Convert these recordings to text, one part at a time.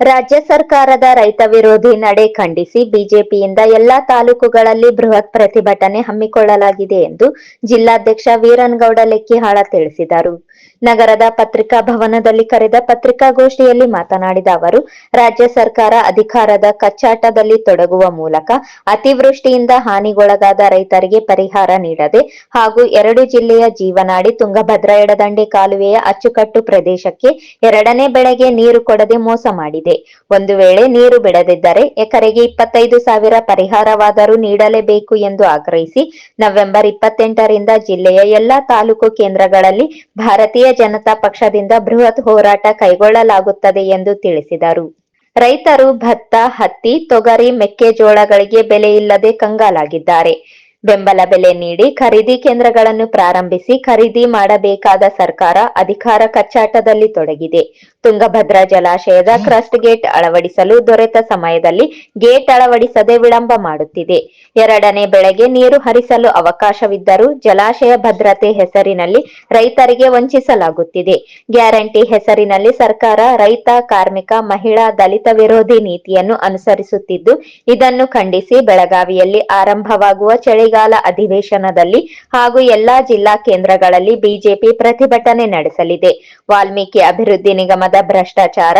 ರಾಜ್ಯ ಸರ್ಕಾರದ ರೈತ ವಿರೋಧಿ ನಡೆ ಖಂಡಿಸಿ ಬಿಜೆಪಿಯಿಂದ ಎಲ್ಲಾ ತಾಲೂಕುಗಳಲ್ಲಿ ಬೃಹತ್ ಪ್ರತಿಭಟನೆ ಹಮ್ಮಿಕೊಳ್ಳಲಾಗಿದೆ ಎಂದು ಜಿಲ್ಲಾಧ್ಯಕ್ಷ ವೀರನಗೌಡ ಲೆಕ್ಕಿಹಾಳ ತಿಳಿಸಿದರು. ನಗರದ ಪತ್ರಿಕಾ ಭವನದಲ್ಲಿ ಕರೆದ ಪತ್ರಿಕಾಗೋಷ್ಠಿಯಲ್ಲಿ ಮಾತನಾಡಿದ ಅವರು, ರಾಜ್ಯ ಸರ್ಕಾರ ಅಧಿಕಾರದ ಕಚ್ಚಾಟದಲ್ಲಿ ತೊಡಗುವ ಮೂಲಕ ಅತಿವೃಷ್ಟಿಯಿಂದ ಹಾನಿಗೊಳಗಾದ ರೈತರಿಗೆ ಪರಿಹಾರ ನೀಡದೆ ಹಾಗೂ ಎರಡು ಜಿಲ್ಲೆಯ ಜೀವನಾಡಿ ತುಂಗಭದ್ರಾ ಎಡದಂಡೆ ಕಾಲುವೆಯ ಅಚ್ಚುಕಟ್ಟು ಪ್ರದೇಶಕ್ಕೆ ಎರಡನೇ ಬೆಳೆಗೆ ನೀರು ಕೊಡದೆ ಮೋಸ ಮಾಡಿದೆ. ಒಂದು ವೇಳೆ ನೀರು ಬಿಡದಿದ್ದರೆ ಎಕರೆಗೆ ಇಪ್ಪತ್ತೈದು ಸಾವಿರ ಪರಿಹಾರವಾದರೂ ನೀಡಲೇಬೇಕು ಎಂದು ಆಗ್ರಹಿಸಿ, ನವೆಂಬರ್ ಇಪ್ಪತ್ತೆಂಟರಿಂದ ಜಿಲ್ಲೆಯ ಎಲ್ಲಾ ತಾಲೂಕು ಕೇಂದ್ರಗಳಲ್ಲಿ ಭಾರತೀಯ ಜನತಾ ಪಕ್ಷದಿಂದ ಬೃಹತ್ ಹೋರಾಟ ಕೈಗೊಳ್ಳಲಾಗುತ್ತದೆ ಎಂದು ತಿಳಿಸಿದರು. ರೈತರು ಭತ್ತ, ಹತ್ತಿ, ತೊಗರಿ, ಮೆಕ್ಕೆಜೋಳಗಳಿಗೆ ಬೆಲೆ ಇಲ್ಲದೆ ಕಂಗಾಲಾಗಿದ್ದಾರೆ. ಬೆಂಬಲ ಬೆಲೆ ನೀಡಿ ಖರೀದಿ ಕೇಂದ್ರಗಳನ್ನು ಪ್ರಾರಂಭಿಸಿ ಖರೀದಿ ಮಾಡಬೇಕಾದ ಸರ್ಕಾರ ಅಧಿಕಾರ ಕಚ್ಚಾಟದಲ್ಲಿ ತೊಡಗಿದೆ. ತುಂಗಭದ್ರಾ ಜಲಾಶಯದ ಕ್ರಸ್ಟ್ ಗೇಟ್ ಅಳವಡಿಸಲು ದೊರೆತ ಸಮಯದಲ್ಲಿ ಗೇಟ್ ಅಳವಡಿಸದೆ ವಿಳಂಬ ಮಾಡುತ್ತಿದೆ. ಎರಡನೇ ಬೆಳೆಗೆ ನೀರು ಹರಿಸಲು ಅವಕಾಶವಿದ್ದರೂ ಜಲಾಶಯ ಭದ್ರತೆ ಹೆಸರಿನಲ್ಲಿ ರೈತರಿಗೆ ವಂಚಿಸಲಾಗುತ್ತಿದೆ. ಗ್ಯಾರಂಟಿ ಹೆಸರಿನಲ್ಲಿ ಸರ್ಕಾರ ರೈತ ಕಾರ್ಮಿಕ ಮಹಿಳಾ ದಲಿತ ವಿರೋಧಿ ನೀತಿಯನ್ನು ಅನುಸರಿಸುತ್ತಿದ್ದು ಇದನ್ನು ಖಂಡಿಸಿ ಬೆಳಗಾವಿಯಲ್ಲಿ ಆರಂಭವಾಗುವ ಚಳಿಗಾಲ ಅಧಿವೇಶನದಲ್ಲಿ ಹಾಗೂ ಎಲ್ಲಾ ಜಿಲ್ಲಾ ಕೇಂದ್ರಗಳಲ್ಲಿ ಬಿಜೆಪಿ ಪ್ರತಿಭಟನೆ ನಡೆಸಲಿದೆ. ವಾಲ್ಮೀಕಿ ಅಭಿವೃದ್ಧಿ ನಿಗಮದ ಭ್ರಷ್ಟಾಚಾರ,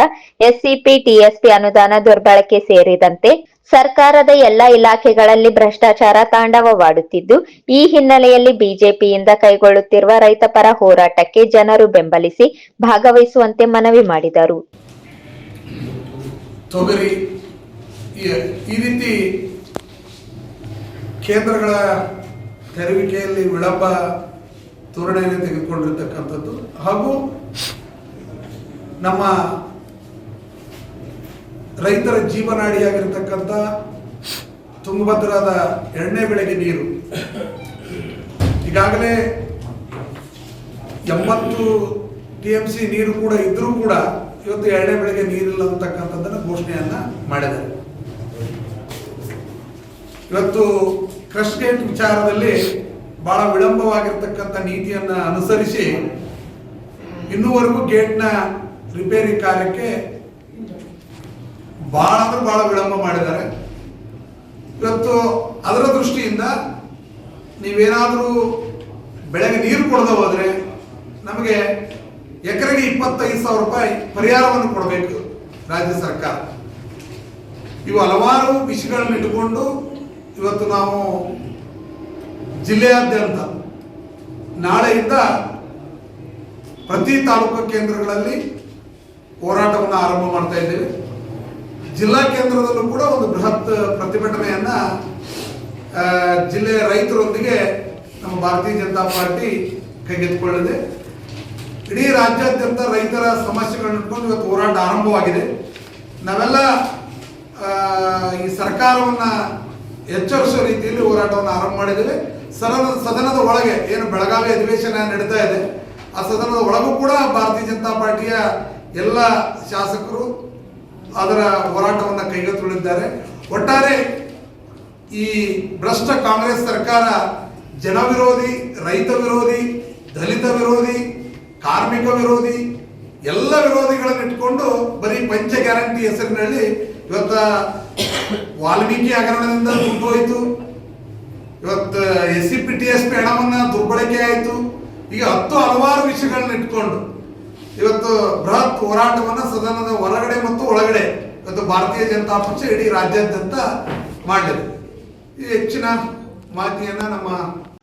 ಎಸ್ಸಿಪಿ, ಟಿಎಸ್ಪಿ ಅನುದಾನ ದುರ್ಬಳಕೆ ಸೇರಿದಂತೆ ಸರ್ಕಾರದ ಎಲ್ಲಾ ಇಲಾಖೆಗಳಲ್ಲಿ ಭ್ರಷ್ಟಾಚಾರ ತಾಂಡವವಾಡುತ್ತಿದ್ದು, ಈ ಹಿನ್ನೆಲೆಯಲ್ಲಿ ಬಿಜೆಪಿಯಿಂದ ಕೈಗೊಳ್ಳುತ್ತಿರುವ ರೈತಪರ ಹೋರಾಟಕ್ಕೆ ಜನರು ಬೆಂಬಲಿಸಿ ಭಾಗವಹಿಸುವಂತೆ ಮನವಿ ಮಾಡಿದರು. ತೊಗರಿ ಈ ರೀತಿ ಕೇಂದ್ರಗಳ ತೆರವಿಕೆಯಲ್ಲಿ ವಿಳಂಬ ತೋರಣೆಯನ್ನು ತೆಗೆದುಕೊಂಡಿರ್ತಕ್ಕಂಥದ್ದು. ಹಾಗೂ ನಮ್ಮ ರೈತರ ಜೀವನಾಡಿಯಾಗಿರ್ತಕ್ಕಂಥ ತುಂಗಭದ್ರಾದ ಎರಡನೇ ಬೆಳೆಗೆ ನೀರು. ಈಗಾಗಲೇ ಎಂಬತ್ತು ಟಿ ಎಂ ಸಿ ನೀರು ಕೂಡ ಇದ್ರೂ ಕೂಡ ಇವತ್ತು ಎರಡನೇ ಬೆಳೆಗೆ ನೀರಿಲ್ಲ ಅಂತಕ್ಕಂಥದ್ದನ್ನು ಘೋಷಣೆಯನ್ನ ಮಾಡಿದ್ದಾರೆ. ಇವತ್ತು ಗೇಟ್ ವಿಚಾರದಲ್ಲಿ ಬಹಳ ವಿಳಂಬವಾಗಿರ್ತಕ್ಕಂಥ ನೀತಿಯನ್ನ ಅನುಸರಿಸಿ ಇನ್ನೂವರೆಗೂ ಗೇಟ್ನ ರಿಪೇರಿ ಕಾರ್ಯಕ್ಕೆ ಬಹಳ ಅಂದ್ರೆ ಬಹಳ ವಿಳಂಬ ಮಾಡಿದ್ದಾರೆ. ಇವತ್ತು ಅದರ ದೃಷ್ಟಿಯಿಂದ ನೀವೇನಾದರೂ ಬೆಳೆಗೆ ನೀರು ಕೊಡದೆ ಹೋದ್ರೆ ನಮಗೆ ಎಕರೆಗೆ ಇಪ್ಪತ್ತೈದು ಸಾವಿರ ರೂಪಾಯಿ ಪರಿಹಾರವನ್ನು ಕೊಡಬೇಕು ರಾಜ್ಯ ಸರ್ಕಾರ. ಇವು ಹಲವಾರು ವಿಷಯಗಳನ್ನ ಇಟ್ಟುಕೊಂಡು ಇವತ್ತು ನಾವು ಜಿಲ್ಲೆಯಾದ್ಯಂತ ನಾಳೆಯಿಂದ ಪ್ರತಿ ತಾಲೂಕು ಕೇಂದ್ರಗಳಲ್ಲಿ ಹೋರಾಟವನ್ನು ಆರಂಭ ಮಾಡ್ತಾ ಇದ್ದೇವೆ. ಜಿಲ್ಲಾ ಕೇಂದ್ರದಲ್ಲೂ ಕೂಡ ಒಂದು ಬೃಹತ್ ಪ್ರತಿಭಟನೆಯನ್ನ ಜಿಲ್ಲೆಯ ರೈತರೊಂದಿಗೆ ನಮ್ಮ ಭಾರತೀಯ ಜನತಾ ಪಾರ್ಟಿ ಕೈಗೆತ್ತಿಕೊಳ್ಳಿದೆ ಇಡೀ ರಾಜ್ಯಾದ್ಯಂತ ರೈತರ ಸಮಸ್ಯೆಗಳನ್ನ ಇಟ್ಕೊಂಡು ಇವತ್ತು ಹೋರಾಟ ಆರಂಭವಾಗಿದೆ. ನಾವೆಲ್ಲ ಈ ಸರ್ಕಾರವನ್ನ ಎಚ್ಚರಿಸುವ ರೀತಿಯಲ್ಲಿ ಹೋರಾಟವನ್ನು ಆರಂಭ ಮಾಡಿದ್ದೇವೆ. ಸದನ ಸದನದ ಒಳಗೆ ಏನು ಬೆಳಗಾವಿ ಅಧಿವೇಶನ ನಡೀತಾ ಇದೆ, ಆ ಸದನದ ಒಳಗೂ ಕೂಡ ಭಾರತೀಯ ಜನತಾ ಪಾರ್ಟಿಯ ಎಲ್ಲ ಶಾಸಕರು ಅದರ ಹೋರಾಟವನ್ನು ಕೈಗೆತ್ತಿಕೊಂಡಿದ್ದಾರೆ. ಒಟ್ಟಾರೆ ಈ ಭ್ರಷ್ಟ ಕಾಂಗ್ರೆಸ್ ಸರ್ಕಾರ ಜನ ವಿರೋಧಿ, ರೈತ ವಿರೋಧಿ, ದಲಿತ ವಿರೋಧಿ, ಕಾರ್ಮಿಕ ವಿರೋಧಿ, ಎಲ್ಲ ವಿರೋಧಿಗಳನ್ನು ಇಟ್ಕೊಂಡು ಬರೀ ಪಂಚ ಗ್ಯಾರಂಟಿ ಹೆಸರಿನಲ್ಲಿ ಇವತ್ತ ವಾಲ್ಮೀಕಿ ಹಗರಣದಿಂದ ದುಡ್ಡು ಹೋಯ್ತು ಇವತ್ತು S C P T S P ಹಣವನ್ನ ದುರ್ಬಳಕೆ ಆಯಿತು. ಈಗ ಹತ್ತು ಹಲವಾರು ವಿಷಯಗಳನ್ನ ಇಟ್ಕೊಂಡು ಇವತ್ತು ಬೃಹತ್ ಹೋರಾಟವನ್ನ ಸದನದ ಹೊರಗಡೆ ಮತ್ತು ಒಳಗಡೆ ಇವತ್ತು ಭಾರತೀಯ ಜನತಾ ಪಕ್ಷ ಇಡೀ ರಾಜ್ಯಾದ್ಯಂತ ಮಾಡಿದೆ ಈ ಹೆಚ್ಚಿನ ಮಾಹಿತಿಯನ್ನ ನಮ್ಮ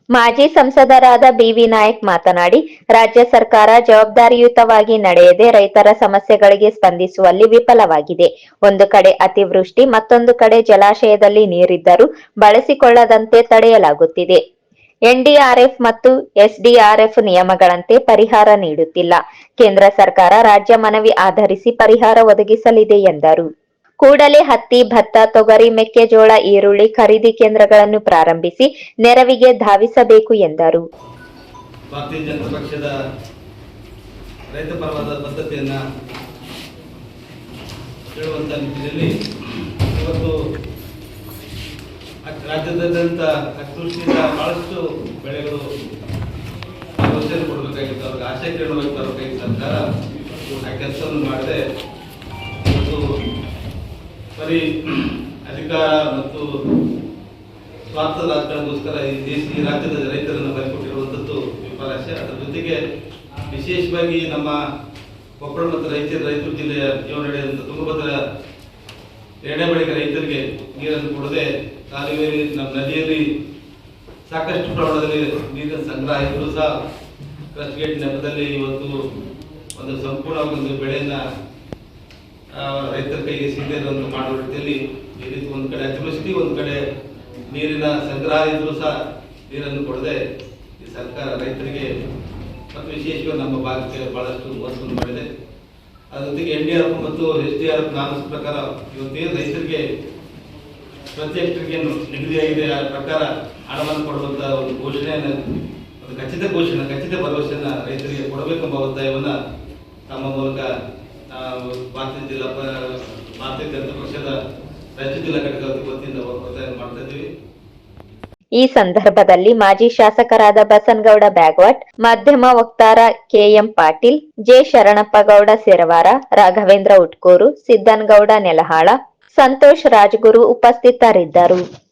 ಮಾಜಿ ಸಂಸದರಾದ ಬಿವಿ ನಾಯಕ್ ಮಾತನಾಡಿ, ರಾಜ್ಯ ಸರ್ಕಾರ ಜವಾಬ್ದಾರಿಯುತವಾಗಿ ನಡೆಯದೆ ರೈತರ ಸಮಸ್ಯೆಗಳಿಗೆ ಸ್ಪಂದಿಸುವಲ್ಲಿ ವಿಫಲವಾಗಿದೆ. ಒಂದು ಕಡೆ ಅತಿವೃಷ್ಟಿ, ಮತ್ತೊಂದು ಕಡೆ ಜಲಾಶಯದಲ್ಲಿ ನೀರಿದ್ದರೂ ಬಳಸಿಕೊಳ್ಳದಂತೆ ತಡೆಯಲಾಗುತ್ತಿದೆ. ಎನ್ಡಿಆರ್ಎಫ್ ಮತ್ತು ಎಸ್ಡಿಆರ್ಎಫ್ ನಿಯಮಗಳಂತೆ ಪರಿಹಾರ ನೀಡುತ್ತಿಲ್ಲ. ಕೇಂದ್ರ ಸರ್ಕಾರ ರಾಜ್ಯ ಮನವಿ ಆಧರಿಸಿ ಪರಿಹಾರ ಒದಗಿಸಲಿದೆ ಎಂದರು. ಕೂಡಲೇ ಹತ್ತಿ, ಭತ್ತ, ತೊಗರಿ, ಮೆಕ್ಕೆಜೋಳ, ಈರುಳ್ಳಿ ಖರೀದಿ ಕೇಂದ್ರಗಳನ್ನು ಪ್ರಾರಂಭಿಸಿ ನೆರವಿಗೆ ಧಾವಿಸಬೇಕು ಎಂದರು. ಭಾರತೀಯ ಪಕ್ಷದ ರೈತ ಪರವಾದ ಪದ್ಧತಿಯನ್ನು ಹೇಳುವಂಥ ನಿಟ್ಟಿನಲ್ಲಿ ಇವತ್ತು ರಾಜ್ಯದಾದ್ಯಂತ ಅತಿವೃಷ್ಟಿಯಿಂದ ಬಹಳಷ್ಟು ಬೆಳೆಗಳು ಕೊಡಬೇಕಾಗಿತ್ತು. ಅವ್ರಿಗೆ ಆಶಯ ಕೇಳಬೇಕಾಗಿತ್ತು ಸರ್ಕಾರ ಆ ಕೆಲಸವನ್ನು ಮಾಡದೆ ಬರೀ ಅಧಿಕಾರ ಮತ್ತು ಸ್ವಾರ್ಥ ರಾಜಕಾರಣಕ್ಕೋಸ್ಕರ ಈ ದೇಶ, ಈ ರಾಜ್ಯದ ರೈತರನ್ನು ಬಲಿಕೊಟ್ಟಿರುವಂಥದ್ದು ವಿಫಲಾಶೆ ಅದರ ಜೊತೆಗೆ ವಿಶೇಷವಾಗಿ ನಮ್ಮ ಕೊಪ್ಪಳ ಮತ್ತು ರೈತರ ರಾಯಚೂರು ಜಿಲ್ಲೆಯ ಜೀವನ ತುಂಗಭದ್ರ ಎಣ್ಣೆ ಬಳಿಕ ರೈತರಿಗೆ ನೀರನ್ನು ಕೊಡದೆ ಕಾಲುವೇರಿ ನಮ್ಮ ನದಿಯಲ್ಲಿ ಸಾಕಷ್ಟು ಪ್ರಮಾಣದಲ್ಲಿ ನೀರಿನ ಸಂಗ್ರಹ ಇದ್ರೂ ಸಹ ಕ್ರಸ್ಟ್ ಗೇಟ್ ನೆಪದಲ್ಲಿ ಇವತ್ತು ಒಂದು ಸಂಪೂರ್ಣ ಒಂದು ಬೆಳೆಯನ್ನ ರೈತರ ಕೈಗೆ ಸಿಗದೆ ಇರುವಂತ ಮಾಡುವ ರೀತಿಯಲ್ಲಿ ಈ ರೀತಿ ಒಂದು ಕಡೆ ಅತಿವೃಷ್ಟಿ ಒಂದು ಕಡೆ ನೀರಿನ ಸಂಗ್ರಹ ಇದ್ರೂ ಸಹ ನೀರನ್ನು ಕೊಡದೆ ಈ ಸರ್ಕಾರ ರೈತರಿಗೆ ಮತ್ತು ವಿಶೇಷವಾಗಿ ನಮ್ಮ ಭಾಗಕ್ಕೆ ಬಹಳಷ್ಟು ಮೋಸವನ್ನು ಮಾಡಿದೆ. ಅದರ ಜೊತೆಗೆ ಎನ್ ಡಿ ಆರ್ ಎಫ್ ಮತ್ತು ಎಸ್ ಡಿ ಆರ್ ಎಫ್ ಪ್ರಕಾರ ಇವತ್ತೇ ರೈತರಿಗೆ ಪ್ರತಿ ಹೆಕ್ಟರ್ಗೆ ನಿಗದಿಯಾಗಿದೆ ಆ ಪ್ರಕಾರ ಹಣವನ್ನು ಕೊಡುವಂತಹ ಒಂದು ಘೋಷಣೆಯನ್ನು, ಒಂದು ಖಚಿತ ಘೋಷಣೆ, ಖಚಿತ ಭರವಸೆಯನ್ನು ರೈತರಿಗೆ ಕೊಡಬೇಕೆಂಬ ಒತ್ತಾಯವನ್ನು ತಮ್ಮ ಮೂಲಕ ಜಿಲ್ಲಾ ರಾಜ್ಯ ಜಿಲ್ಲಾ ಘಟಕದ ವತಿಯಿಂದ ಮಾಡ್ತಾ ಇದ್ದೀವಿ. ಈ ಸಂದರ್ಭದಲ್ಲಿ ಮಾಜಿ ಶಾಸಕರಾದ ಬಸನ್ಗೌಡ ಬ್ಯಾಗ್ವಾಟ್, ಮಾಧ್ಯಮ ವಕ್ತಾರ K M Patil, J Sharanappagouda Sirwar, Raghavendra Utkur, Siddanagouda Nelahal, Santosh Rajguru ಉಪಸ್ಥಿತರಿದ್ದರು.